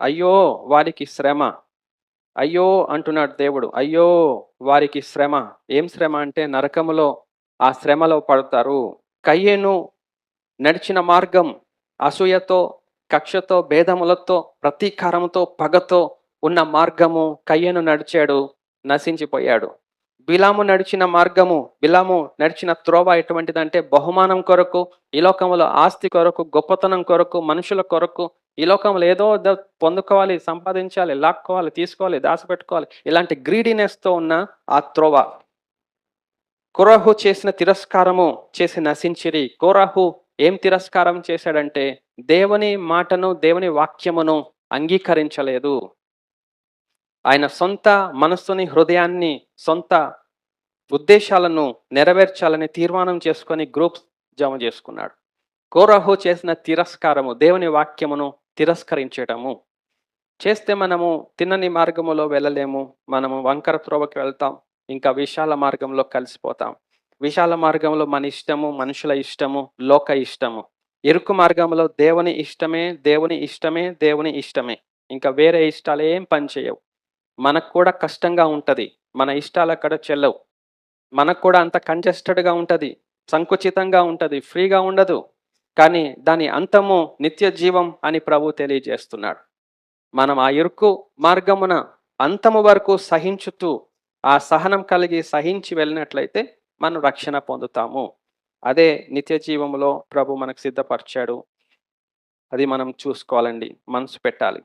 అయ్యో వారికి శ్రమ. అయ్యో అంటున్నాడు దేవుడు. అయ్యో వారికి శ్రమ. ఏం శ్రమ అంటే నరకములో ఆ శ్రమలో పడతారు. కయ్యేను నడిచిన మార్గం అసూయతో కక్షతో భేదములతో ప్రతీకారంతో పగతో ఉన్న మార్గము కయ్యను నడిచాడు నశించిపోయాడు. బిలాము నడిచిన మార్గము బిలాము నడిచిన త్రోవ ఎటువంటిదంటే బహుమానం కొరకు ఈ లోకంలో ఆస్తి కొరకు గొప్పతనం కొరకు మనుషుల కొరకు ఈ లోకంలో ఏదో పొందుకోవాలి సంపాదించాలి లాక్కోవాలి తీసుకోవాలి దాచిపెట్టుకోవాలి ఇలాంటి గ్రీడినెస్తో ఉన్న ఆ త్రోవ. కురహు చేసిన తిరస్కారము చేసి నశించిరి. కురహు ఏం తిరస్కారం చేశాడంటే దేవుని మాటను దేవుని వాక్యమును అంగీకరించలేదు. ఆయన సొంత మనస్సుని హృదయాన్ని సొంత ఉద్దేశాలను నెరవేర్చాలని తీర్మానం చేసుకొని గ్రూప్స్ జమ చేసుకున్నాడు. కోరహు చేసిన తిరస్కారము దేవుని వాక్యమును తిరస్కరించటము. చేస్తే మనము తిన్నని మార్గములో వెళ్ళలేము మనము వంకర త్రోవకి వెళ్తాం ఇంకా విశాల మార్గంలో కలిసిపోతాం. విశాల మార్గంలో మన ఇష్టము మనుషుల ఇష్టము లోక ఇష్టము. ఇరుకు మార్గంలో దేవుని ఇష్టమే దేవుని ఇష్టమే దేవుని ఇష్టమే. ఇంకా వేరే ఇష్టాలు ఏం పనిచేయవు. మనకు కూడా కష్టంగా ఉంటుంది. మన ఇష్టాలు అక్కడ చెల్లవు. మనకు కూడా అంత కంజెస్టెడ్గా ఉంటుంది. సంకుచితంగా ఉంటుంది. ఫ్రీగా ఉండదు. కానీ దాని అంతము నిత్య జీవం అని ప్రభు తెలియజేస్తున్నాడు. మనం ఆ ఇరుకు మార్గమున అంతము వరకు సహించుతూ ఆ సహనం కలిగి సహించి వెళ్ళినట్లయితే మనం రక్షణ పొందుతాము. అదే నిత్య జీవంలో ప్రభు మనకు సిద్ధపరిచాడు. అది మనం చూసుకోవాలండి. మనసు పెట్టాలి.